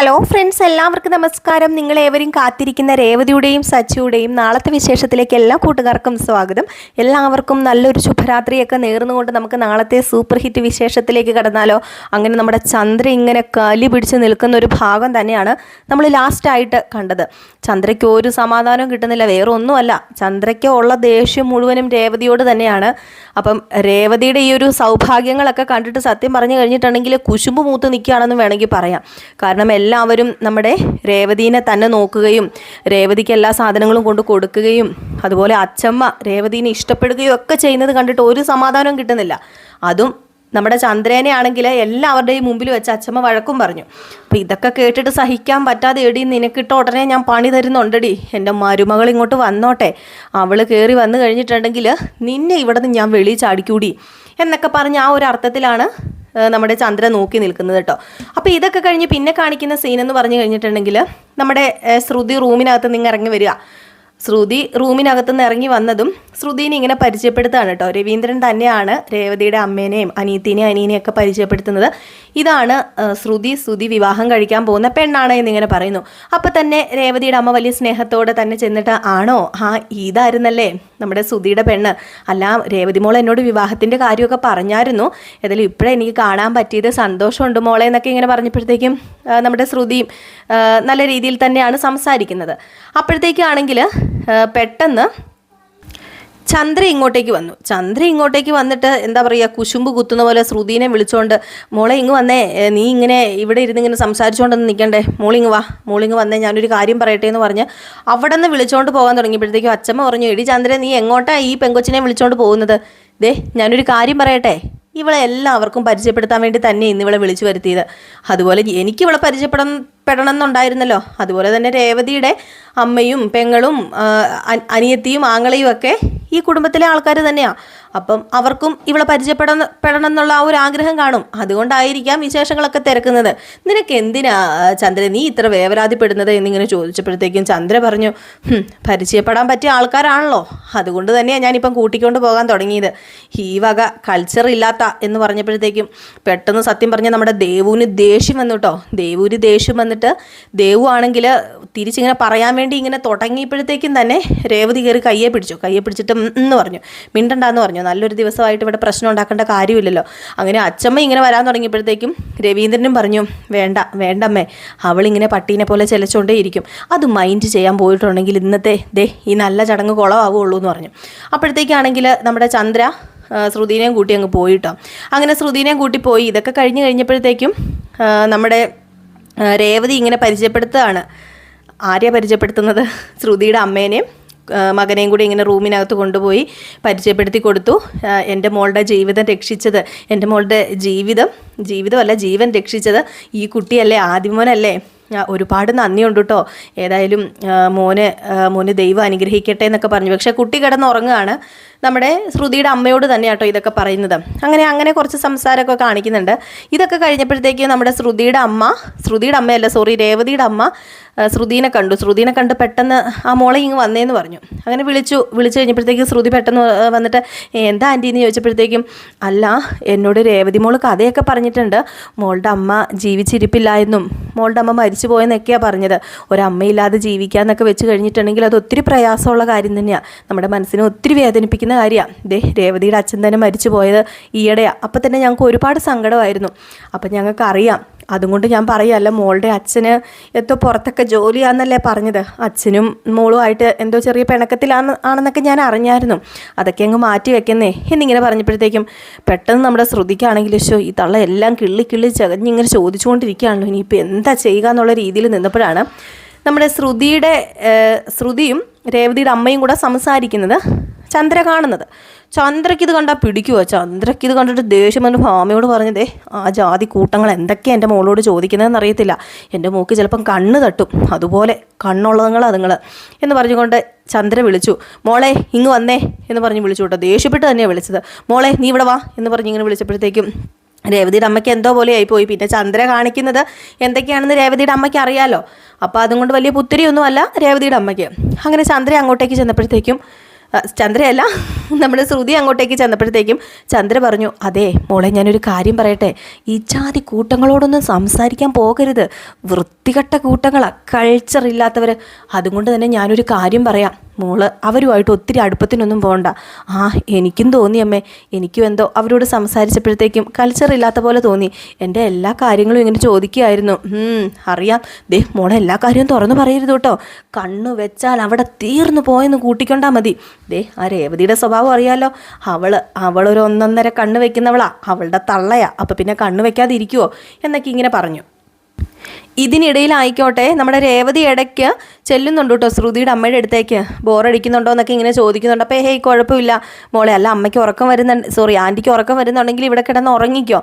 Hello friends എല്ലാവർക്കും നമസ്കാരം. നിങ്ങൾ ഏവരും കാത്തിരിക്കുന്ന രേവതിയുടെയും സച്ചിയുടെയും നാളത്തെ വിശേഷത്തിലേക്ക് എല്ലാ കൂട്ടുകാർക്കും സ്വാഗതം. എല്ലാവർക്കും നല്ലൊരു ശുഭരാത്രിയൊക്കെ നേർന്നുകൊണ്ട് നമുക്ക് നാളത്തെ സൂപ്പർ ഹിറ്റ് വിശേഷത്തിലേക്ക് കടന്നാലോ? അങ്ങനെ നമ്മുടെ ചന്ദ്ര ഇങ്ങനെ കലി പിടിച്ച് നിൽക്കുന്ന ഒരു ഭാഗം തന്നെയാണ് നമ്മൾ ലാസ്റ്റായിട്ട് കണ്ടത്. ചന്ദ്രയ്ക്ക് ഒരു സമാധാനവും കിട്ടുന്നില്ല വേറെ ഒന്നുമല്ല ചന്ദ്രയ്ക്ക് ഉള്ള ദേഷ്യം മുഴുവനും രേവതിയോട് തന്നെയാണ്. അപ്പം രേവതിയുടെ ഈ ഒരു സൗഭാഗ്യങ്ങളൊക്കെ കണ്ടിട്ട് സത്യം പറഞ്ഞു കഴിഞ്ഞിട്ടുണ്ടെങ്കിൽ കുശുമ്പ് മൂത്ത് നിൽക്കുകയാണെന്ന് വേണമെങ്കിൽ പറയാം. കാരണം എല്ലാവരും നമ്മുടെ രേവതീനെ തന്നെ നോക്കുകയും രേവതിക്ക് എല്ലാ സാധനങ്ങളും കൊണ്ട് കൊടുക്കുകയും അതുപോലെ അച്ചമ്മ രേവതീനെ ഇഷ്ടപ്പെടുകയും ഒക്കെ ചെയ്യുന്നത് കണ്ടിട്ട് ഒരു സമാധാനവും കിട്ടുന്നില്ല. അതും നമ്മുടെ ചന്ദ്രനെ ആണെങ്കിൽ എല്ലാവരുടെയും മുമ്പിൽ വെച്ച് അച്ചമ്മ വഴക്കും പറഞ്ഞു. അപ്പം ഇതൊക്കെ കേട്ടിട്ട് സഹിക്കാൻ പറ്റാതെ എടി നിനക്കിട്ട് ഉടനെ ഞാൻ പണി തരുന്നുണ്ടടി. എന്റെ മരുമകൾ ഇങ്ങോട്ട് വന്നോട്ടെ. അവൾ കയറി വന്നു കഴിഞ്ഞിട്ടുണ്ടെങ്കിൽ നിന്നെ ഇവിടെ നിന്ന് ഞാൻ വെളിയിൽ ചാടിക്കൂടി. എന്നൊക്കെ പറഞ്ഞ് ആ ഒരു അർത്ഥത്തിലാണ് നമ്മുടെ ചന്ദ്ര നോക്കി നിൽക്കുന്നത് കേട്ടോ. അപ്പോൾ ഇതൊക്കെ കഴിഞ്ഞ് പിന്നെ കാണിക്കുന്ന സീൻ എന്ന് പറഞ്ഞു കഴിഞ്ഞിട്ടുണ്ടെങ്കിൽ നമ്മുടെ ശ്രുതി റൂമിനകത്ത് നിങ്ങൾ ഇറങ്ങി വരിക. ശ്രുതി റൂമിനകത്ത് നിന്ന് ഇറങ്ങി വന്നതും ശ്രുതിനെ ഇങ്ങനെ പരിചയപ്പെടുത്തുകയാണ് കേട്ടോ. രവീന്ദ്രൻ തന്നെയാണ് രേവതിയുടെ അമ്മേനെയും അനിയത്തിനെയും അനിയനെയും ഒക്കെ പരിചയപ്പെടുത്തുന്നത്. ഇതാണ് ശ്രുതി ശ്രുതി വിവാഹം കഴിക്കാൻ പോകുന്ന പെണ്ണാണ് എന്നിങ്ങനെ പറയുന്നു. അപ്പം തന്നെ രേവതിയുടെ അമ്മ വലിയ സ്നേഹത്തോടെ തന്നെ ചെന്നിട്ട് ആണോ? ആ ഇതായിരുന്നല്ലേ നമ്മുടെ ശ്രുതിയുടെ പെണ്ണ്. അല്ല രേവതി മോൾ എന്നോട് വിവാഹത്തിന്റെ കാര്യമൊക്കെ പറഞ്ഞായിരുന്നു. ഏതായാലും ഇപ്പോഴേ എനിക്ക് കാണാൻ പറ്റിയത് സന്തോഷമുണ്ട് മോളെ എന്നൊക്കെ ഇങ്ങനെ പറഞ്ഞപ്പോഴത്തേക്കും നമ്മുടെ ശ്രുതിയും നല്ല രീതിയിൽ തന്നെയാണ് സംസാരിക്കുന്നത്. അപ്പോഴത്തേക്കാണെങ്കിൽ പെട്ടെന്ന് ചന്ദ്ര ഇങ്ങോട്ടേക്ക് വന്നു. ചന്ദ്ര ഇങ്ങോട്ടേക്ക് വന്നിട്ട് എന്താ പറയുക കുശുമ്പ് കുത്തുന്ന പോലെ ശ്രുതിനെ വിളിച്ചുകൊണ്ട് മോളെ ഇങ്ങ് വന്നേ. നീ ഇങ്ങനെ ഇവിടെ ഇരുന്ന് ഇങ്ങനെ സംസാരിച്ചുകൊണ്ടൊന്ന് നിൽക്കണ്ടേ മോളിങ് വാ. മോളിങ് വന്നേ. ഞാനൊരു കാര്യം പറയട്ടെ എന്ന് പറഞ്ഞ് അവിടെ നിന്ന് വിളിച്ചുകൊണ്ട് പോകാൻ തുടങ്ങിയപ്പോഴത്തേക്കും അച്ഛമ്മ പറഞ്ഞു എടി ചന്ദ്ര നീ എങ്ങോട്ടാ ഈ പെങ്കൊച്ചിനെ വിളിച്ചുകൊണ്ട് പോകുന്നത്? ദേ ഞാനൊരു കാര്യം പറയട്ടെ. ഇവളെ എല്ലാവർക്കും പരിചയപ്പെടുത്താൻ വേണ്ടി തന്നെ ഇന്ന് ഇവളെ വിളിച്ചു വരുത്തിയത്. അതുപോലെ എനിക്ക് ഇവളെ പരിചയപ്പെടണം പെടണം എന്നുണ്ടായിരുന്നല്ലോ അതുപോലെ തന്നെ രേവതിയുടെ അമ്മയും പെങ്ങളും അനിയത്തിയും ആങ്ങളയും ഒക്കെ ഈ കുടുംബത്തിലെ ആൾക്കാർ തന്നെയാണ് അപ്പം അവർക്കും ഇവളെ പരിചയപ്പെടണം പെടണം എന്നുള്ള ആ ഒരു ആഗ്രഹം കാണും. അതുകൊണ്ടായിരിക്കാം വിശേഷങ്ങളൊക്കെ തിരക്കുന്നത്. നിനക്ക് എന്തിനാ ചന്ദ്രൻ നീ ഇത്ര വേവലാതിപ്പെടുന്നത് എന്നിങ്ങനെ ചോദിച്ചപ്പോഴത്തേക്കും ചന്ദ്ര പറഞ്ഞു പരിചയപ്പെടാൻ പറ്റിയ ആൾക്കാരാണല്ലോ. അതുകൊണ്ട് തന്നെയാണ് ഞാനിപ്പം കൂട്ടിക്കൊണ്ട് പോകാൻ തുടങ്ങിയത്. ഈ വക കൾച്ചർ ഇല്ലാത്ത എന്ന് പറഞ്ഞപ്പോഴത്തേക്കും പെട്ടെന്ന് സത്യം പറഞ്ഞാൽ നമ്മുടെ ദേവുവിന് ദേഷ്യം വന്നു കേട്ടോ ദേവൂര് ദേഷ്യം വന്നിട്ട് ദേവു ആണെങ്കിൽ തിരിച്ചിങ്ങനെ പറയാൻ വേണ്ടി ഇങ്ങനെ തുടങ്ങിയപ്പോഴത്തേക്കും തന്നെ രേവതി കയറി കയ്യെ പിടിച്ചു. കയ്യെ പിടിച്ചിട്ട് എന്ന് പറഞ്ഞു. മിണ്ടണ്ടാന്ന് പറഞ്ഞു. നല്ലൊരു ദിവസമായിട്ട് ഇവിടെ പ്രശ്നം ഉണ്ടാക്കേണ്ട കാര്യമില്ലല്ലോ. അങ്ങനെ അച്ചമ്മ ഇങ്ങനെ വരാൻ തുടങ്ങിയപ്പോഴത്തേക്കും രവീന്ദ്രനും പറഞ്ഞു വേണ്ട വേണ്ടമ്മേ. അവളിങ്ങനെ പട്ടീനെ പോലെ ചെലച്ചോണ്ടേ ഇരിക്കും അത് മൈൻഡ് ചെയ്യാൻ പോയിട്ടുണ്ടെങ്കിൽ ഇന്നത്തെ ദേ ഈ നല്ല ചടങ്ങ് കുളമാവുള്ളൂ എന്ന് പറഞ്ഞു. അപ്പോഴത്തേക്കാണെങ്കിൽ നമ്മുടെ ചന്ദ്ര ശ്രുതിനെയും കൂട്ടി അങ്ങ് പോയിട്ടോ. അങ്ങനെ ശ്രുതിനെയും കൂട്ടി പോയി. ഇതൊക്കെ കഴിഞ്ഞ് കഴിഞ്ഞപ്പോഴത്തേക്കും നമ്മുടെ രേവതി ഇങ്ങനെ പരിചയപ്പെടുത്തുകയാണ് ആര്യ പരിചയപ്പെടുത്തുന്നത്? ശ്രുതിയുടെ അമ്മേനെയും മകനെയും കൂടി ഇങ്ങനെ റൂമിനകത്ത് കൊണ്ടുപോയി പരിചയപ്പെടുത്തി കൊടുത്തു. എന്റെ മോളുടെ ജീവിതം രക്ഷിച്ചത് എന്റെ മോളുടെ ജീവിതം ജീവിതമല്ല ജീവൻ രക്ഷിച്ചത് ഈ കുട്ടിയല്ലേ ആദ്യമോനല്ലേ ഒരുപാട് നന്ദിയുണ്ട് കേട്ടോ ഏതായാലും മോന് മോന് ദൈവം അനുഗ്രഹിക്കട്ടെ എന്നൊക്കെ പറഞ്ഞു. പക്ഷേ കുട്ടി കിടന്നുറങ്ങുകയാണ്. നമ്മുടെ ശ്രുതിയുടെ അമ്മയോട് തന്നെ കേട്ടോ ഇതൊക്കെ പറയുന്നത്. അങ്ങനെ അങ്ങനെ കുറച്ച് സംസാരമൊക്കെ കാണിക്കുന്നുണ്ട്. ഇതൊക്കെ കഴിഞ്ഞപ്പോഴത്തേക്ക് നമ്മുടെ ശ്രുതിയുടെ അമ്മ ശ്രുതിയുടെ അമ്മയല്ല സോറി രേവതിയുടെ അമ്മ ശ്രുതിനെ കണ്ടു. ശ്രുതിനെ കണ്ട് പെട്ടെന്ന് ആ മോളെ ഇങ്ങ് വന്നേന്ന് പറഞ്ഞു. അങ്ങനെ വിളിച്ചു വിളിച്ചു കഴിഞ്ഞപ്പോഴത്തേക്ക് ശ്രുതി പെട്ടെന്ന് വന്നിട്ട് എന്താ ആന്റി എന്ന് ചോദിച്ചപ്പോഴത്തേക്കും അല്ല എന്നോട് രേവതി മോൾ കഥയൊക്കെ പറഞ്ഞിട്ടുണ്ട്. മോളുടെ അമ്മ ജീവിച്ചിരിപ്പില്ല എന്നും മോളുടെ അമ്മ മരിച്ചു പോയെന്നൊക്കെയാണ് പറഞ്ഞത്. ഒരമ്മയില്ലാതെ ജീവിക്കാന്നൊക്കെ വെച്ച് കഴിഞ്ഞിട്ടുണ്ടെങ്കിൽ അത് ഒത്തിരി പ്രയാസമുള്ള കാര്യം തന്നെയാണ് നമ്മുടെ മനസ്സിനെ ഒത്തിരി വേദനിപ്പിക്കുന്ന കാര്യമാണ് ദേ രേവതിയുടെ അച്ഛൻ തന്നെ മരിച്ചു പോയത് ഈയിടെയാണ് അപ്പം തന്നെ ഞങ്ങൾക്ക് ഒരുപാട് സങ്കടമായിരുന്നു. അപ്പം ഞങ്ങൾക്ക് അറിയാം. അതുകൊണ്ട് ഞാൻ പറയല്ല മോളുടെ അച്ഛന് എത്തോ പുറത്തൊക്കെ ജോലിയാണെന്നല്ലേ പറഞ്ഞത്. അച്ഛനും മോളുമായിട്ട് എന്തോ ചെറിയ പിണക്കത്തിലാണ് ആണെന്നൊക്കെ ഞാൻ അറിഞ്ഞായിരുന്നു. അതൊക്കെ അങ്ങ് മാറ്റി വെക്കുന്നേ എന്നിങ്ങനെ പറഞ്ഞപ്പോഴത്തേക്കും പെട്ടെന്ന് നമ്മുടെ ശ്രുതിക്കാണെങ്കിൽ ശോ ഈ തള്ള എല്ലാം കിള്ളി കിള്ളി ചകഞ്ഞിങ്ങനെ ചോദിച്ചുകൊണ്ടിരിക്കുകയാണല്ലോ. ഇനിയിപ്പോൾ എന്താ ചെയ്യുക എന്നുള്ള രീതിയിൽ നിന്നപ്പോഴാണ് നമ്മുടെ ശ്രുതിയുടെ ശ്രുതിയും രേവതിയുടെ അമ്മയും കൂടെ സംസാരിക്കുന്നത്. ചന്ദ്ര കാണുന്നത്. ചന്ദ്രയ്ക്ക് ഇത് കണ്ടാൽ പിടിക്കുമോ ചന്ദ്രയ്ക്ക് ഇത് കണ്ടിട്ട് ദേഷ്യം എന്റെ ഭാമയോട് പറഞ്ഞതേ ആ ജാതി കൂട്ടങ്ങൾ എന്തൊക്കെയാണ് എന്റെ മോളോട് ചോദിക്കുന്നതെന്ന് അറിയത്തില്ല. എന്റെ മൂക്ക് ചിലപ്പം കണ്ണ് തട്ടും. അതുപോലെ കണ്ണുള്ളതുങ്ങൾ അതുങ്ങൾ എന്ന് പറഞ്ഞുകൊണ്ട് ചന്ദ്ര വിളിച്ചു. മോളെ ഇങ്ങ് വന്നേ എന്ന് പറഞ്ഞ് വിളിച്ചു കേട്ടോ. ദേഷ്യപ്പെട്ട് തന്നെയാണ് വിളിച്ചത്. മോളെ നീ ഇവിടെ വാ എന്ന് പറഞ്ഞ് ഇങ്ങനെ വിളിച്ചപ്പോഴത്തേക്കും രേവതിയുടെ അമ്മയ്ക്ക് എന്തോ പോലെ ആയിപ്പോയി പിന്നെ ചന്ദ്ര കാണിക്കുന്നത് എന്തൊക്കെയാണെന്ന് രേവതിയുടെ അമ്മയ്ക്ക് അറിയാലോ. അപ്പോൾ അതുകൊണ്ട് വലിയ പുത്തിരിയൊന്നുമല്ല രേവതിയുടെ അമ്മയ്ക്ക്. അങ്ങനെ ചന്ദ്ര അങ്ങോട്ടേക്ക് ചെന്നപ്പോഴത്തേക്കും ചന്ദ്രയല്ല നമ്മുടെ ശ്രുതി അങ്ങോട്ടേക്ക് ചെന്നപ്പോഴത്തേക്കും ചന്ദ്ര പറഞ്ഞു അതെ മോളെ ഞാനൊരു കാര്യം പറയട്ടെ. ഈ ജാതി കൂട്ടങ്ങളോടൊന്നും സംസാരിക്കാൻ പോകരുത്. വൃത്തികെട്ട കൂട്ടങ്ങളാണ് കൾച്ചർ ഇല്ലാത്തവർ അതുകൊണ്ട് തന്നെ ഞാനൊരു കാര്യം പറയാം. മോൾ അവരുമായിട്ട് ഒത്തിരി അടുപ്പത്തിനൊന്നും പോകണ്ട ആ എനിക്കും തോന്നി അമ്മേ. എനിക്കും എന്തോ അവരോട് സംസാരിച്ചപ്പോഴത്തേക്കും കൾച്ചർ ഇല്ലാത്ത പോലെ തോന്നി. എന്റെ എല്ലാ കാര്യങ്ങളും ഇങ്ങനെ ചോദിക്കുകയായിരുന്നു. അറിയാം. ദേ മോളെ എല്ലാ കാര്യവും തുറന്നു പറയരുത് കേട്ടോ. കണ്ണു വെച്ചാൽ അവിടെ തീർന്നു പോയെന്ന് കൂട്ടിക്കൊണ്ടാൽ മതി. ദേ ആ രേവതിയുടെ സ്വഭാവം അറിയാലോ. അവൾ അവളൊരു ഒന്നൊന്നര കണ്ണ് വെക്കുന്നവളാ അവളുടെ തള്ളയാ. അപ്പം പിന്നെ കണ്ണ് വെക്കാതിരിക്കുവോ? എന്നൊക്കെ ഇങ്ങനെ പറഞ്ഞു. ഇതിനിടയിലായിക്കോട്ടെ നമ്മുടെ രേവതി ഇടയ്ക്ക് ചെല്ലുന്നുണ്ട് കേട്ടോ ശ്രുതിയുടെ അമ്മയുടെ അടുത്തേക്ക്. ബോറടിക്കുന്നുണ്ടോ എന്നൊക്കെ ഇങ്ങനെ ചോദിക്കുന്നുണ്ട്. അപ്പോൾ ഹേയ് കുഴപ്പമില്ല. മോളെ അല്ല അമ്മയ്ക്ക് ഉറക്കം വരുന്നുണ്ട് സോറി ആന്റിക്ക് ഉറക്കം വരുന്നുണ്ടെങ്കിൽ ഇവിടെ കിടന്ന് ഉറങ്ങിക്കോ.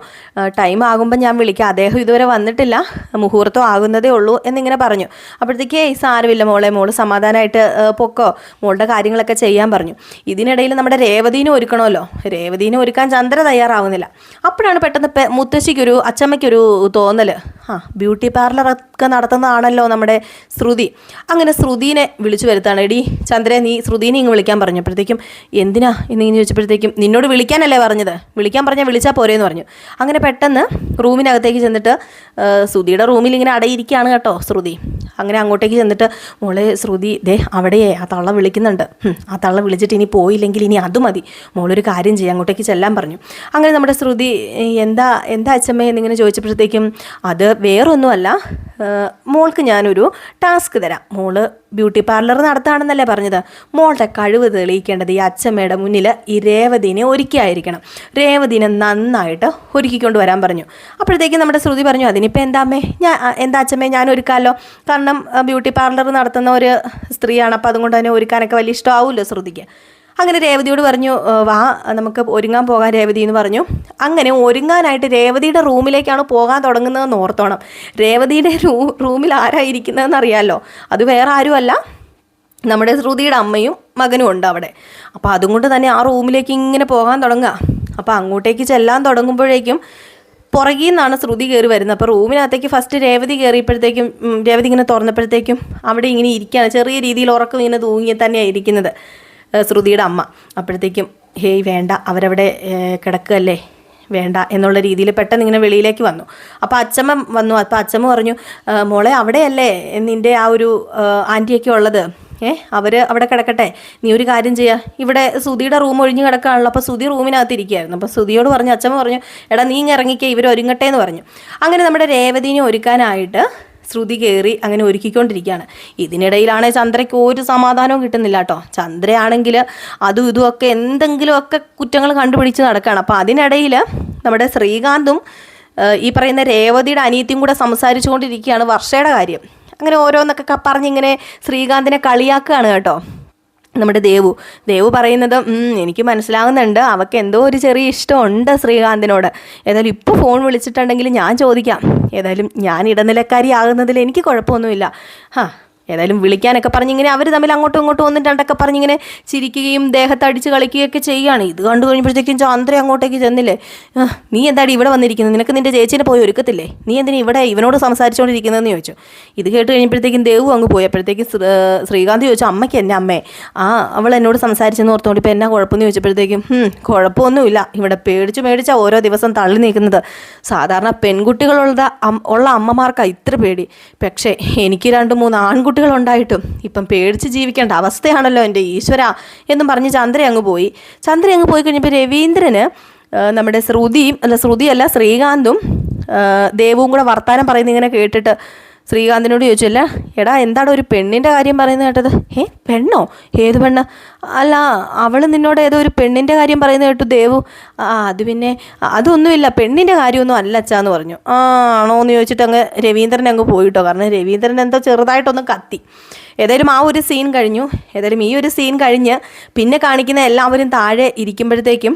ടൈം ആകുമ്പോൾ ഞാൻ വിളിക്കാം. അദ്ദേഹം ഇതുവരെ വന്നിട്ടില്ല. മുഹൂർത്തം ആകുന്നതേ ഉള്ളൂ എന്നിങ്ങനെ പറഞ്ഞു. അപ്പോഴത്തേക്ക് ഏയ് സാരമില്ല മോളെ മോൾ സമാധാനമായിട്ട് പൊക്കോ. മോളുടെ കാര്യങ്ങളൊക്കെ ചെയ്യാൻ പറഞ്ഞു. ഇതിനിടയിൽ നമ്മുടെ രേവതീനെ ഒരുക്കണമല്ലോ. രേവതീനെ ഒരുക്കാൻ ചന്ദ്ര തയ്യാറാവുന്നില്ല. അപ്പോഴാണ് പെട്ടെന്ന് മുത്തശ്ശിക്കൊരു അച്ചമ്മയ്ക്കൊരു തോന്നൽ ആ ബ്യൂട്ടി പാർലറൊക്കെ നടത്തുന്നതാണല്ലോ നമ്മുടെ ശ്രുതി. അങ്ങനെ ശ്രുതിനെ വിളിച്ചു വരുത്താണ്. എടി ചന്ദ്രൻ നീ ശ്രുതിനെ ഇങ്ങ് വിളിക്കാൻ പറഞ്ഞപ്പോഴത്തേക്കും എന്തിനാ? എന്നിങ്ങനെ ചോദിച്ചപ്പോഴത്തേക്കും നിന്നോട് വിളിക്കാനല്ലേ പറഞ്ഞത്? വിളിക്കാൻ പറഞ്ഞാൽ വിളിച്ചാൽ പോരേന്ന് പറഞ്ഞു. അങ്ങനെ പെട്ടെന്ന് റൂമിനകത്തേക്ക് ചെന്നിട്ട് ശ്രുതിയുടെ റൂമിൽ ഇങ്ങനെ അടയിരിക്കുകയാണ് കേട്ടോ ശ്രുതി. അങ്ങനെ അങ്ങോട്ടേക്ക് ചെന്നിട്ട് മോളെ ശ്രുതി ദേ അവിടെയേ ആ തള്ള വിളിക്കുന്നുണ്ട്. ആ തള്ള വിളിച്ചിട്ട് ഇനി പോയില്ലെങ്കിൽ ഇനി അത് മതി. മോളൊരു കാര്യം ചെയ്യാം അങ്ങോട്ടേക്ക് ചെല്ലാൻ പറഞ്ഞു. അങ്ങനെ നമ്മുടെ ശ്രുതി "ഏ, എന്താ എന്താ അച്ഛമ്മേ എന്നിങ്ങനെ ചോദിച്ചപ്പോഴത്തേക്കും അത് വേറൊന്നുമല്ല മോൾക്ക് ഞാനൊരു ടാസ്ക് തരാം. മോൾ ബ്യൂട്ടി പാർലർ നടത്താണെന്നല്ലേ പറഞ്ഞത്. മോളുടെ കഴിവ് തെളിയിക്കേണ്ടത് ഈ അച്ഛമ്മയുടെ മുന്നിൽ ഈ രേവതിനെ ഒരുക്കിയായിരിക്കണം. രേവതിനെ നന്നായിട്ട് ഒരുക്കിക്കൊണ്ട് വരാൻ പറഞ്ഞു. അപ്പോഴത്തേക്കും നമ്മുടെ ശ്രുതി പറഞ്ഞു അതിനിപ്പോൾ എന്താ അമ്മേ? ഞാൻ എന്താ അച്ഛമ്മേ ഞാൻ ഒരുക്കാമല്ലോ കാരണം ബ്യൂട്ടി പാർലർ നടത്തുന്ന ഒരു സ്ത്രീയാണ് അപ്പോൾ അതുകൊണ്ട് തന്നെ ഒരുക്കാനൊക്കെ വലിയ ഇഷ്ടമാവുമല്ലോ ശ്രുതിക്ക്. അങ്ങനെ രേവതിയോട് പറഞ്ഞു വാ നമുക്ക് ഒരുങ്ങാൻ പോകാം രേവതി എന്ന് പറഞ്ഞു. അങ്ങനെ ഒരുങ്ങാനായിട്ട് രേവതിയുടെ റൂമിലേക്കാണ് പോകാൻ തുടങ്ങുന്നതെന്ന് ഓർത്തോണം. രേവതിയുടെ റൂ റൂമിൽ ആരായിരിക്കുന്നതെന്ന് അറിയാമല്ലോ അത് വേറെ ആരുമല്ല. നമ്മുടെ ശ്രുതിയുടെ അമ്മയും മകനും ഉണ്ട് അവിടെ. അപ്പോൾ അതുകൊണ്ട് തന്നെ ആ റൂമിലേക്ക് ഇങ്ങനെ പോകാൻ തുടങ്ങുക. അപ്പോൾ അങ്ങോട്ടേക്ക് ചെല്ലാൻ തുടങ്ങുമ്പോഴേക്കും പുറകിൽ നിന്നാണ് ശ്രുതി കയറി വരുന്നത്. അപ്പോൾ റൂമിനകത്തേക്ക് ഫസ്റ്റ് രേവതി കയറിയപ്പോഴത്തേക്കും രേവതി ഇങ്ങനെ തുറന്നപ്പോഴത്തേക്കും അവിടെ ഇങ്ങനെ ഇരിക്കുകയാണ്. ചെറിയ രീതിയിൽ ഉറക്കം ഇങ്ങനെ തൂങ്ങി തന്നെയാണ് ഇരിക്കുന്നത്. ശ്രുതിയുടെ അമ്മ. അപ്പോഴത്തേക്കും ഹേയ് വേണ്ട അവരവിടെ കിടക്കുകയല്ലേ? വേണ്ട എന്നുള്ള രീതിയിൽ പെട്ടെന്ന് ഇങ്ങനെ വെളിയിലേക്ക് വന്നു. അപ്പോൾ അച്ചമ്മ വന്നു. അപ്പോൾ അച്ചമ്മ പറഞ്ഞു "ആ, മോളെ അവിടെയല്ലേ നിന്റെ ആ ഒരു ആന്റിയൊക്കെ ഉള്ളത്? ഏ അവർ അവിടെ കിടക്കട്ടെ. നീ ഒരു കാര്യം ചെയ്യുക ഇവിടെ സുധിയുടെ റൂം ഒഴിഞ്ഞ് കിടക്കാണല്ലോ അപ്പോൾ സുധി റൂമിനകത്ത് ഇരിക്കുകയായിരുന്നു അപ്പോൾ സുധിയോട് പറഞ്ഞു അച്ചമ്മ പറഞ്ഞു എടാ നീ ഇറങ്ങിക്കേ ഇവർ ഒരുങ്ങട്ടെ എന്ന് പറഞ്ഞു. അങ്ങനെ നമ്മുടെ രേവതിനെ ഒരുക്കാനായിട്ട് ശ്രുതി കയറി അങ്ങനെ ഒരുക്കിക്കൊണ്ടിരിക്കുകയാണ്. ഇതിനിടയിലാണ് ചന്ദ്രയ്ക്ക് ഒരു സമാധാനവും കിട്ടുന്നില്ല കേട്ടോ. ചന്ദ്രയാണെങ്കിൽ അതും ഇതുമൊക്കെ എന്തെങ്കിലുമൊക്കെ കുറ്റങ്ങൾ കണ്ടുപിടിച്ച് നടക്കുകയാണ്. അപ്പോൾ അതിനിടയിൽ നമ്മുടെ ശ്രീകാന്തും ഈ പറയുന്ന രേവതിയുടെ അനിയത്തിയും കൂടെ സംസാരിച്ചുകൊണ്ടിരിക്കുകയാണ് വർഷയുടെ കാര്യം. അങ്ങനെ ഓരോന്നൊക്കെ പറഞ്ഞിങ്ങനെ ശ്രീകാന്തിനെ കളിയാക്കുകയാണ് കേട്ടോ. നമ്മുടെ ദേവു. ദേവു പറയുന്നത് എനിക്ക് മനസ്സിലാകുന്നുണ്ട്. അവൾക്ക് എന്തോ ഒരു ചെറിയ ഇഷ്ടമുണ്ട് ശ്രീകാന്തിനോട്. ഏതായാലും ഇപ്പോൾ ഫോൺ വിളിച്ചിട്ടുണ്ടെങ്കിൽ ഞാൻ ചോദിക്കാം. ഏതായാലും ഞാൻ ഇടനിലക്കാരി ആകുന്നതിൽ എനിക്ക് കുഴപ്പമൊന്നുമില്ല. ഹാ ഏതായാലും വിളിക്കാനൊക്കെ പറഞ്ഞിങ്ങനെ അവർ തമ്മിൽ അങ്ങോട്ടും ഇങ്ങോട്ടും വന്നിട്ട് രണ്ടൊക്കെ പറഞ്ഞിങ്ങനെ ചിരിക്കുകയും ദേഹത്തടിച്ച് കളിക്കുകയൊക്കെ ചെയ്യുകയാണ്. ഇത് കണ്ടു കഴിഞ്ഞപ്പോഴത്തേക്കും ചന്ദ്ര അങ്ങോട്ടേക്ക് ചെന്നില്ലേ? നീ എന്താടി ഇവിടെ വന്നിരിക്കുന്നത്? നിനക്ക് നിന്റെ ചേച്ചീനെ പോയി ഒരുക്കത്തില്ലേ? നീ എന്തിനാ ഇവിടെ ഇവനോട് സംസാരിച്ചുകൊണ്ടിരിക്കുന്നതെന്ന് ചോദിച്ചു. ഇത് കേട്ട് കഴിഞ്ഞപ്പോഴത്തേക്കും ദേവു അങ്ങ് പോയി. അപ്പോഴത്തേക്കും ശ്രീ- ശ്രീകാന്ത് ചോദിച്ചു അമ്മയ്ക്ക് എന്നെ അമ്മേ? ആ അവൾ എന്നോട് സംസാരിച്ചെന്ന് ഓർത്തുകൊണ്ട് ഇപ്പം എന്നാ കുഴപ്പമെന്ന് ചോദിച്ചപ്പോഴത്തേക്കും കുഴപ്പമൊന്നുമില്ല. ഇവിടെ പേടിച്ച് മേടിച്ചാൽ ഓരോ ദിവസം തള്ളി നീക്കുന്നത്. സാധാരണ പെൺകുട്ടികളുള്ള ഉള്ള അമ്മമാർക്കാണ് ഇത്ര പേടി. പക്ഷേ എനിക്ക് രണ്ട് മൂന്ന് ആൺകുട്ടികൾ ഉണ്ടായിട്ടും ഇപ്പം പേടിച്ച് ജീവിക്കേണ്ട അവസ്ഥയാണല്ലോ എന്റെ ഈശ്വര എന്നും പറഞ്ഞ് ചന്ദ്ര അങ്ങ് പോയി. ചന്ദ്ര അങ്ങ് പോയി കഴിഞ്ഞപ്പോൾ രവീന്ദ്രന് നമ്മുടെ ശ്രുതിയും അല്ല ശ്രുതിയല്ല ശ്രീകാന്തും ദേവും കൂടെ വർത്താനം പറയുന്ന ഇങ്ങനെ കേട്ടിട്ട് ശ്രീകാന്തിനോട് ചോദിച്ചല്ല എടാ എന്താണ് ഒരു പെണ്ണിന്റെ കാര്യം പറയുന്നത് കേട്ടത്? ഏ പെണ്ണോ? ഏത് പെണ്ണ്? അല്ല അവൾ നിന്നോട് ഏതോ ഒരു പെണ്ണിന്റെ കാര്യം പറയുന്നത് കേട്ടു ദേവു. ആ അത് പിന്നെ അതൊന്നുമില്ല പെണ്ണിന്റെ കാര്യമൊന്നും അല്ല അച്ഛാന്ന് പറഞ്ഞു. ആ ആണോ എന്ന് ചോദിച്ചിട്ട് അങ്ങ് രവീന്ദ്രൻ അങ്ങ് പോയിട്ടോ കാരണം രവീന്ദ്രൻ എന്തോ ചെറുതായിട്ടൊന്ന് കത്തി. ഏതായാലും ആ ഒരു സീൻ കഴിഞ്ഞു. ഏതായാലും ഈ ഒരു സീൻ കഴിഞ്ഞ് പിന്നെ കാണിക്കുന്ന എല്ലാവരും താഴെ ഇരിക്കുമ്പോഴത്തേക്കും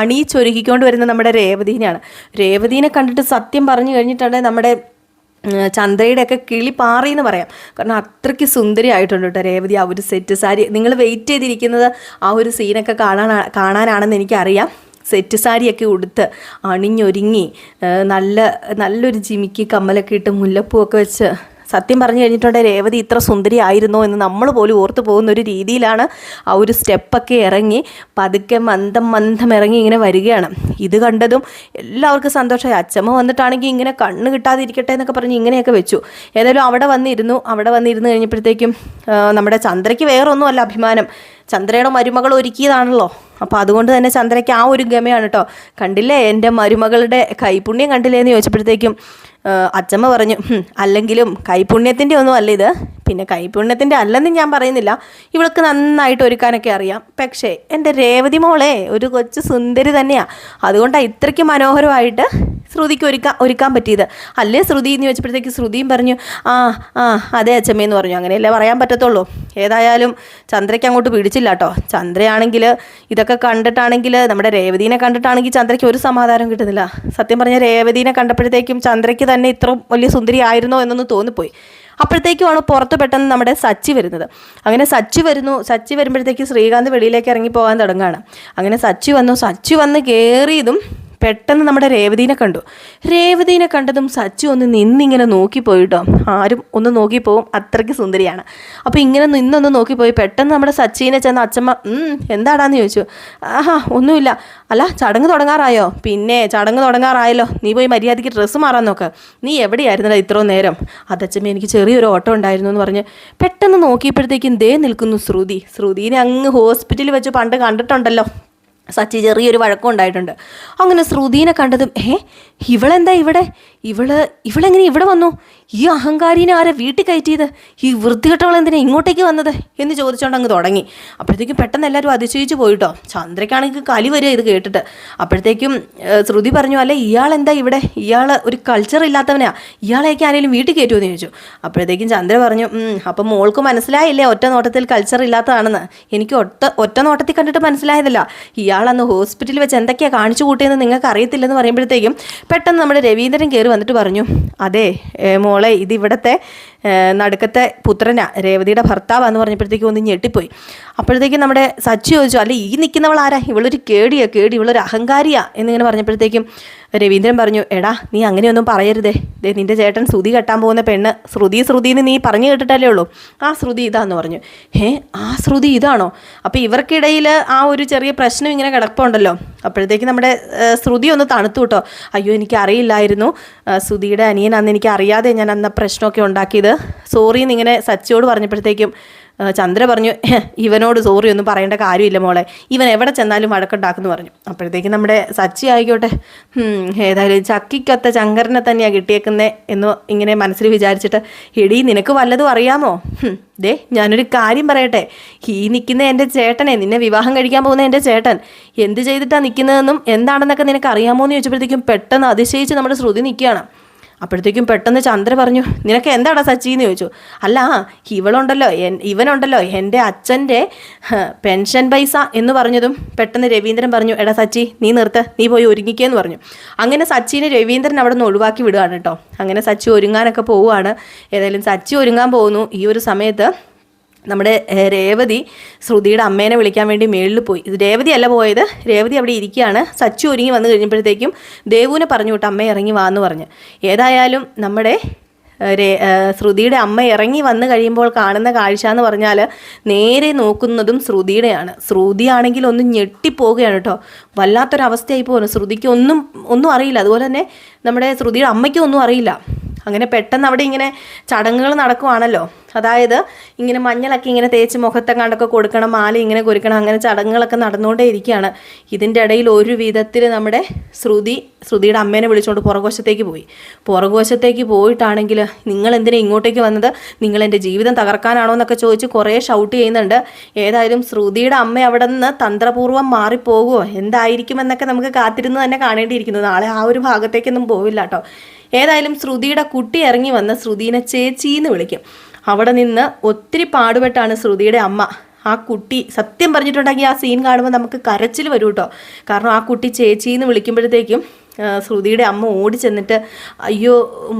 അണിയിച്ചൊരുക്കിക്കൊണ്ട് വരുന്ന നമ്മുടെ രേവതീനെയാണ്. രേവതീനെ കണ്ടിട്ട് സത്യം പറഞ്ഞു കഴിഞ്ഞിട്ടാണ് നമ്മുടെ ചന്ദ്രയുടെയൊക്കെ കിളി പാറി എന്ന് പറയാം. കാരണം അത്രയ്ക്ക് സുന്ദരി ആയിട്ടുണ്ട് കേട്ടോ രേവതി ആ ഒരു സെറ്റ് സാരി. നിങ്ങൾ വെയിറ്റ് ചെയ്തിരിക്കുന്നത് ആ ഒരു സീനൊക്കെ കാണാൻ കാണാനാണെന്ന് എനിക്കറിയാം. സെറ്റ് സാരിയൊക്കെ ഉടുത്ത് അണിഞ്ഞൊരുങ്ങി നല്ല നല്ലൊരു ജിമിക്ക് കമ്മലൊക്കെ ഇട്ട് മുല്ലപ്പൂവൊക്കെ വെച്ച് സത്യം പറഞ്ഞു കഴിഞ്ഞിട്ടുണ്ടെങ്കിൽ രേവതി ഇത്ര സുന്ദരി ആയിരുന്നോ എന്ന് നമ്മൾ പോലും ഓർത്തു പോകുന്ന ഒരു രീതിയിലാണ് ആ ഒരു സ്റ്റെപ്പൊക്കെ ഇറങ്ങി പതുക്കെ മന്ദം മന്ദം ഇറങ്ങി ഇങ്ങനെ വരികയാണ്. ഇത് കണ്ടതും എല്ലാവർക്കും സന്തോഷമായി. അച്ഛമ്മ വന്നിട്ടാണെങ്കിൽ ഇങ്ങനെ കണ്ണ് കിട്ടാതിരിക്കട്ടെ എന്നൊക്കെ പറഞ്ഞ് ഇങ്ങനെയൊക്കെ വെച്ചു. ഏതായാലും അവിടെ വന്നിരുന്നു. അവിടെ വന്നിരുന്നു കഴിഞ്ഞപ്പോഴത്തേക്കും നമ്മുടെ ചന്ദ്രയ്ക്ക് വേറൊന്നുമല്ല അഭിമാനം. ചന്ദ്രയുടെ മരുമകൾ ഒരുക്കിയതാണല്ലോ. അപ്പോൾ അതുകൊണ്ട് തന്നെ ചന്ദ്രയ്ക്ക് ആ ഒരു ഗമയാണ് കേട്ടോ. കണ്ടില്ലേ? എന്റെ മരുമകളുടെ കൈപുണ്യം കണ്ടില്ലേ എന്ന് ചോദിച്ചപ്പോഴത്തേക്കും അച്ചമ്മ പറഞ്ഞു അല്ലെങ്കിലും കൈപുണ്യത്തിന്റെ ഒന്നും അല്ല ഇത്. പിന്നെ കൈപുണ്യത്തിന്റെ അല്ലെന്ന് ഞാൻ പറയുന്നില്ല. ഇവൾക്ക് നന്നായിട്ട് ഒരുക്കാനൊക്കെ അറിയാം. പക്ഷേ എന്റെ രേവതി മോളെ ഒരു കൊച്ചു സുന്ദരി തന്നെയാണ് അതുകൊണ്ടാണ് ഇത്രയ്ക്ക് മനോഹരമായിട്ട് ശ്രുതിക്ക് ഒരുക്കാൻ ഒരുക്കാൻ പറ്റിയത്. അല്ലേ ശ്രുതി എന്ന് ചോദിച്ചപ്പോഴത്തേക്ക് ശ്രുതിയും പറഞ്ഞു ആ ആ അതെ എന്ന് പറഞ്ഞു. അങ്ങനെയല്ലേ പറയാൻ പറ്റത്തുള്ളൂ. ഏതായാലും ചന്ദ്രയ്ക്ക് അങ്ങോട്ട് പിടിച്ചില്ല കേട്ടോ ചന്ദ്രയാണെങ്കിൽ ഇതൊക്കെ കണ്ടിട്ടാണെങ്കിൽ നമ്മുടെ രേവതീനെ കണ്ടിട്ടാണെങ്കിൽ ചന്ദ്രയ്ക്ക് ഒരു സമാധാനം കിട്ടുന്നില്ല. സത്യം പറഞ്ഞാൽ രേവതീനെ കണ്ടപ്പോഴത്തേക്കും ചന്ദ്രയ്ക്ക് തന്നെ ഇത്ര വലിയ സുന്ദരി ആയിരുന്നോ എന്നൊന്ന് തോന്നിപ്പോയി. അപ്പോഴത്തേക്കുമാണ് പുറത്ത് പെട്ടെന്ന് നമ്മുടെ സച്ചി വരുന്നത്. അങ്ങനെ സച്ചി വരുന്നു. സച്ചി വരുമ്പോഴത്തേക്ക് ശ്രീകാന്ത് വെളിയിലേക്ക് ഇറങ്ങി പോകാൻ തുടങ്ങുകയാണ്. അങ്ങനെ സച്ചി വന്നു. സച്ചി വന്ന് കയറിയതും പെട്ടെന്ന് നമ്മുടെ രേവതീനെ കണ്ടു. രേവതീനെ കണ്ടതും സച്ചു ഒന്ന് നിന്നിങ്ങനെ നോക്കിപ്പോയിട്ടോ. ആരും ഒന്ന് നോക്കിപ്പോവും അത്രയ്ക്ക് സുന്ദരിയാണ്. അപ്പോൾ ഇങ്ങനെ നിന്നൊന്ന് നോക്കിപ്പോയി. പെട്ടെന്ന് നമ്മുടെ സച്ചിനെ ചെന്ന് അച്ഛമ്മ "ഉം, എന്താടാന്ന് ചോദിച്ചു. ആഹാ ഒന്നുമില്ല. അല്ല ചടങ്ങ് തുടങ്ങാറായോ? പിന്നെ ചടങ്ങ് തുടങ്ങാറായല്ലോ. നീ പോയി മര്യാദയ്ക്ക് ഡ്രസ്സ് മാറാൻ നോക്ക്. നീ എവിടെയായിരുന്നില്ല ഇത്രയും നേരം? അതച്ഛമ്മ എനിക്ക് ചെറിയൊരു ഓട്ടം ഉണ്ടായിരുന്നു എന്ന് പറഞ്ഞ് പെട്ടെന്ന് നോക്കിയപ്പോഴത്തേക്കും ദേ നിൽക്കുന്നു ശ്രുതി. ശ്രുതിനെ അങ്ങ് ഹോസ്പിറ്റലിൽ വെച്ച് പണ്ട് കണ്ടിട്ടുണ്ടല്ലോ. സച്ചി ചെറിയൊരു വഴക്കം ഉണ്ടായിട്ടുണ്ട് അങ്ങനെ ശ്രുതിനെ കണ്ടതും ഏ ഇവളെന്താ ഇവിടെ? ഇവൾ ഇവളെങ്ങനെ ഇവിടെ വന്നു? ഈ അഹങ്കാരിനെ ആരെ വീട്ടിൽ കയറ്റിയത്? ഈ വൃത്തികെട്ടവൾ എന്തിനാ ഇങ്ങോട്ടേക്ക് വന്നത്? എന്ന് ചോദിച്ചുകൊണ്ട് അങ്ങ് തുടങ്ങി. അപ്പോഴത്തേക്കും പെട്ടെന്ന് എല്ലാവരും അതിശയിച്ച് പോയിട്ടോ. ചന്ദ്രയ്ക്കാണെങ്കിൽ കലി വരിക ഇത് കേട്ടിട്ട്. അപ്പോഴത്തേക്കും ശ്രുതി പറഞ്ഞു അല്ലെ ഇയാൾ എന്താ ഇവിടെ? ഇയാൾ ഒരു കൾച്ചർ ഇല്ലാത്തവനാ. ഇയാളെയൊക്കെ ആരെങ്കിലും വീട്ടിൽ കയറ്റുമോ? എന്ന് ചോദിച്ചു. അപ്പോഴത്തേക്കും ചന്ദ്ര പറഞ്ഞു "ഉം, അപ്പം മോൾക്ക് മനസ്സിലായില്ലേ ഒറ്റ നോട്ടത്തിൽ കൾച്ചർ ഇല്ലാത്തതാണെന്ന്? എനിക്ക് ഒറ്റ ഒറ്റ നോട്ടത്തിൽ കണ്ടിട്ട് മനസ്സിലായതല്ല. ഇയാളന്ന് ഹോസ്പിറ്റലിൽ വെച്ച് എന്തൊക്കെയാണ് കാണിച്ചു കൂട്ടിയെന്ന് നിങ്ങൾക്ക് അറിയത്തില്ലെന്ന് പറയുമ്പോഴത്തേക്കും പെട്ടെന്ന് നമ്മുടെ രവീന്ദ്രൻ കയറി വന്നിട്ട് പറഞ്ഞു അതെ മോളെ ഇത് ഇവിടുത്തെ ഏ, നടുക്കത്തെ പുത്രനാ രേവതിയുടെ ഭർത്താവാന്ന് പറഞ്ഞപ്പോഴത്തേക്കും ഒന്ന് ഞെട്ടിപ്പോയി. അപ്പോഴത്തേക്കും നമ്മുടെ സച്ചി ചോദിച്ചു അല്ല ഈ നിൽക്കുന്നവൾ ആരാ ഇവളൊരു കേടിയാ കേടി ഇവളൊരു അഹങ്കാരിയാ? എന്നിങ്ങനെ പറഞ്ഞപ്പോഴത്തേക്കും രവീന്ദ്രൻ പറഞ്ഞു എടാ നീ അങ്ങനെയൊന്നും പറയരുതേ. ദേ നിന്റെ ചേട്ടൻ ശ്രുതി കെട്ടാൻ പോകുന്ന പെണ്ണ് ശ്രുതി ശ്രുതി എന്ന് നീ പറഞ്ഞു കേട്ടിട്ടല്ലേ ഉള്ളൂ. ആ ശ്രുതി ഇതാന്ന് പറഞ്ഞു. ഏ ആ ശ്രുതി ഇതാണോ? അപ്പോൾ ഇവർക്കിടയിൽ ആ ഒരു ചെറിയ പ്രശ്നം ഇങ്ങനെ കിടപ്പുണ്ടല്ലോ. അപ്പോഴത്തേക്ക് നമ്മുടെ ശ്രുതി ഒന്ന് തണുത്തു കേട്ടോ. അയ്യോ എനിക്ക് അറിയില്ലായിരുന്നു ശ്രുതിയുടെ അനിയൻ അന്ന് എനിക്ക് അറിയാതെ ഞാൻ അന്ന് പ്രശ്നമൊക്കെ ഉണ്ടാക്കിയത്. സോറി എന്നിങ്ങനെ സച്ചിയോട് പറഞ്ഞപ്പോഴത്തേക്കും ചന്ദ്ര പറഞ്ഞു ഇവനോട് സോറി ഒന്നും പറയേണ്ട കാര്യമില്ല മോളെ. ഇവൻ എവിടെ ചെന്നാലും വഴക്കുണ്ടാക്കുന്നു പറഞ്ഞു. അപ്പോഴത്തേക്ക് നമ്മുടെ സച്ചി ആയിക്കോട്ടെ "ഹും, ഏതായാലും ചക്കിക്കൊത്ത ചങ്കരനെ തന്നെയാണ് കിട്ടിയേക്കുന്നത് എന്ന് ഇങ്ങനെ മനസ്സിൽ വിചാരിച്ചിട്ട് എടി നിനക്ക് വല്ലതും അറിയാമോ? ദേ ഞാനൊരു കാര്യം പറയട്ടെ. ഈ നിൽക്കുന്ന എന്റെ ചേട്ടനെ നിന്നെ വിവാഹം കഴിക്കാൻ പോകുന്ന എന്റെ ചേട്ടൻ എന്ത് ചെയ്തിട്ടാണ് നിൽക്കുന്നതെന്നും എന്താണെന്നൊക്കെ നിനക്ക് അറിയാമോ എന്ന് ചോദിച്ചപ്പോഴത്തേക്കും പെട്ടെന്ന് അതിശയിച്ച് നമ്മുടെ ശ്രുതി നിൽക്കുകയാണ്. അപ്പോഴത്തേക്കും പെട്ടെന്ന് ചന്ദ്ര പറഞ്ഞു നിനക്ക് എന്താടാ സച്ചി എന്ന് ചോദിച്ചു. അല്ല ഇവളുണ്ടല്ലോ ഇവനുണ്ടല്ലോ എന്റെ അച്ഛന്റെ പെൻഷൻ പൈസ എന്ന് പറഞ്ഞതും പെട്ടെന്ന് രവീന്ദ്രൻ പറഞ്ഞു എടാ സച്ചി നീ നിർത്ത് നീ പോയി ഒരുങ്ങിക്കേന്ന് പറഞ്ഞു. അങ്ങനെ സച്ചിനെ രവീന്ദ്രൻ അവിടെ നിന്ന് ഒഴിവാക്കി വിടുകയാണ് കേട്ടോ. അങ്ങനെ സച്ചി ഒരുങ്ങാനൊക്കെ പോവുകയാണ്. ഏതായാലും സച്ചി ഒരുങ്ങാൻ പോകുന്നു. ഈ ഒരു സമയത്ത് നമ്മുടെ രേവതി ശ്രുതിയുടെ അമ്മേനെ വിളിക്കാൻ വേണ്ടി മേളിൽ പോയി. രേവതി അല്ല പോയത്. രേവതി അവിടെ ഇരിക്കുകയാണ്. സച്ചു ഒരുങ്ങി വന്നു കഴിഞ്ഞപ്പോഴത്തേക്കും ദേവുവിനെ പറഞ്ഞു വിട്ട് അമ്മ ഇറങ്ങി വാ എന്ന് പറഞ്ഞ്. ഏതായാലും നമ്മുടെ ശ്രുതിയുടെ അമ്മ ഇറങ്ങി വന്നു കഴിയുമ്പോൾ കാണുന്ന കാഴ്ച എന്ന് പറഞ്ഞാൽ നേരെ നോക്കുന്നതും ശ്രുതിയുടെയാണ്. ശ്രുതി ആണെങ്കിൽ ഒന്ന് ഞെട്ടിപ്പോവുകയാണ് കേട്ടോ. വല്ലാത്തൊരവസ്ഥയായി പോകുന്നു ശ്രുതിക്ക് ഒന്നും ഒന്നും അറിയില്ല. അതുപോലെ തന്നെ നമ്മുടെ ശ്രുതിയുടെ അമ്മയ്ക്കും ഒന്നും അറിയില്ല. അങ്ങനെ പെട്ടെന്ന് അവിടെ ഇങ്ങനെ ചടങ്ങുകൾ നടക്കുവാണല്ലോ. അതായത് ഇങ്ങനെ മഞ്ഞളൊക്കെ ഇങ്ങനെ തേച്ച് മുഖത്തെങ്ങാണ്ടൊക്കെ കൊടുക്കണം മാല ഇങ്ങനെ കുരുക്കണം അങ്ങനെ ചടങ്ങുകളൊക്കെ നടന്നുകൊണ്ടേ ഇരിക്കുകയാണ്. ഇതിന്റെ ഇടയിൽ ഒരു വിധത്തിൽ നമ്മുടെ ശ്രുതി ശ്രുതിയുടെ അമ്മേനെ വിളിച്ചുകൊണ്ട് പുറകുവശത്തേക്ക് പോയി. പുറകുവശത്തേക്ക് പോയിട്ടാണെങ്കിൽ നിങ്ങൾ എന്തിനാ ഇങ്ങോട്ടേക്ക് വന്നത്? നിങ്ങൾ എന്റെ ജീവിതം തകർക്കാനാണോ എന്നൊക്കെ ചോദിച്ച് കുറേ ഷൗട്ട് ചെയ്യുന്നുണ്ട്. ഏതായാലും ശ്രുതിയുടെ അമ്മ അവിടെ നിന്ന് തന്ത്രപൂർവം മാറിപ്പോകുമോ എന്തായിരിക്കുമെന്നൊക്കെ നമുക്ക് കാത്തിരുന്ന് തന്നെ കാണേണ്ടിയിരിക്കുന്നു. നാളെ ആ ഒരു ഭാഗത്തേക്കൊന്നും പോവില്ല കേട്ടോ. ഏതായാലും ശ്രുതിയുടെ കുട്ടി ഇറങ്ങി വന്ന് ശ്രുതിനെ ചേച്ചീന്ന് വിളിക്കും. അവിടെ നിന്ന് ഒത്തിരി പാടുപെട്ടാണ് ശ്രുതിയുടെ അമ്മ. ആ കുട്ടി സത്യം പറഞ്ഞിട്ടുണ്ടെങ്കിൽ ആ സീൻ കാണുമ്പോൾ നമുക്ക് കരച്ചിൽ വരും കേട്ടോ. കാരണം ആ കുട്ടി ചേച്ചിന്ന് വിളിക്കുമ്പോഴത്തേക്കും ശ്രുതിയുടെ അമ്മ ഓടി ചെന്നിട്ട് അയ്യോ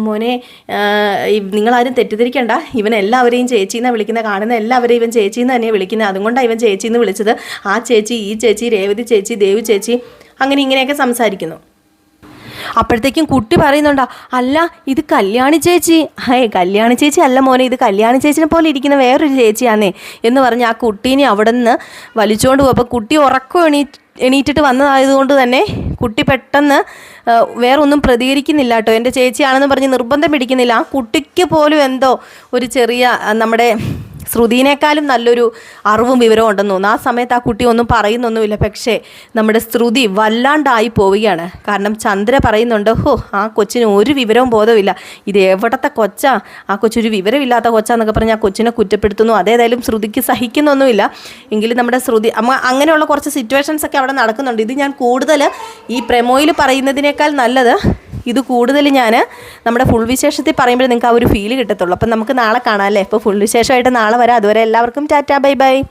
മോനെ നിങ്ങളാരും തെറ്റിദ്ധരിക്കണ്ട. ഇവൻ എല്ലാവരെയും ചേച്ചിന്നാണ് വിളിക്കുന്ന. കാണുന്ന എല്ലാവരെയും ഇവൻ ചേച്ചിന്ന് തന്നെയാണ് വിളിക്കുന്നത് അതുകൊണ്ടാണ് ഇവൻ ചേച്ചിന്ന് വിളിച്ചത്. ആ ചേച്ചി ഈ ചേച്ചി രേവതി ചേച്ചി ദേവി ചേച്ചി അങ്ങനെ ഇങ്ങനെയൊക്കെ സംസാരിക്കുന്നു. അപ്പോഴത്തേക്കും കുട്ടി പറയുന്നുണ്ടോ അല്ല ഇത് കല്യാണി ചേച്ചി. ഹേ കല്യാണി ചേച്ചി അല്ല മോനെ ഇത് കല്യാണി ചേച്ചിനെ പോലെ ഇരിക്കുന്ന വേറൊരു ചേച്ചിയാണേ എന്ന് പറഞ്ഞ് ആ കുട്ടീനെ അവിടെ നിന്ന് വലിച്ചുകൊണ്ട് പോകും അപ്പോൾ കുട്ടി ഉറക്കം എണീ എണീറ്റിട്ട് വന്നതായതുകൊണ്ട് തന്നെ കുട്ടി പെട്ടെന്ന് വേറെ ഒന്നും പ്രതികരിക്കുന്നില്ല കേട്ടോ. എന്റെ ചേച്ചിയാണെന്ന് പറഞ്ഞ് നിർബന്ധം പിടിക്കുന്നില്ല. ആ കുട്ടിക്ക് പോലും എന്തോ ഒരു ചെറിയ നമ്മുടെ ശ്രുതിനേക്കാളും നല്ലൊരു അറിവും വിവരവും ഉണ്ടെന്ന് തോന്നുന്നു. ആ സമയത്ത് ആ കുട്ടി ഒന്നും പറയുന്നൊന്നുമില്ല. പക്ഷേ നമ്മുടെ ശ്രുതി വല്ലാണ്ടായി പോവുകയാണ്. കാരണം ചന്ദ്ര പറയുന്നുണ്ട് ഹോ ആ കൊച്ചിന് ഒരു വിവരവും ബോധമില്ല ഇത് എവിടത്തെ കൊച്ചാ? ആ കൊച്ചൊരു വിവരമില്ലാത്ത കൊച്ചാന്നൊക്കെ പറഞ്ഞ് ആ കൊച്ചിനെ കുറ്റപ്പെടുത്തുന്നു. അതേതായാലും ശ്രുതിക്ക് സഹിക്കുന്നൊന്നുമില്ല. എങ്കിലും നമ്മുടെ ശ്രുതി അങ്ങനെയുള്ള കുറച്ച് സിറ്റുവേഷൻസ് ഒക്കെ അവിടെ നടക്കുന്നുണ്ട്. ഇത് ഞാൻ കൂടുതൽ ഈ പ്രമോയിൽ പറയുന്നതിനേക്കാൾ നല്ലത് ഇത് കൂടുതൽ ഞാൻ നമ്മുടെ ഫുൾ വിശേഷത്തിൽ പറയുമ്പോൾ നിങ്ങൾക്ക് ആ ഒരു ഫീൽ കിട്ടത്തുള്ളൂ. അപ്പം നമുക്ക് നാളെ കാണാം അല്ലേ? ഇപ്പോൾ ഫുൾ വിശേഷമായിട്ട് നാളെ വരാം. അതുവരെ എല്ലാവർക്കും ടാറ്റാ ബൈ ബൈ.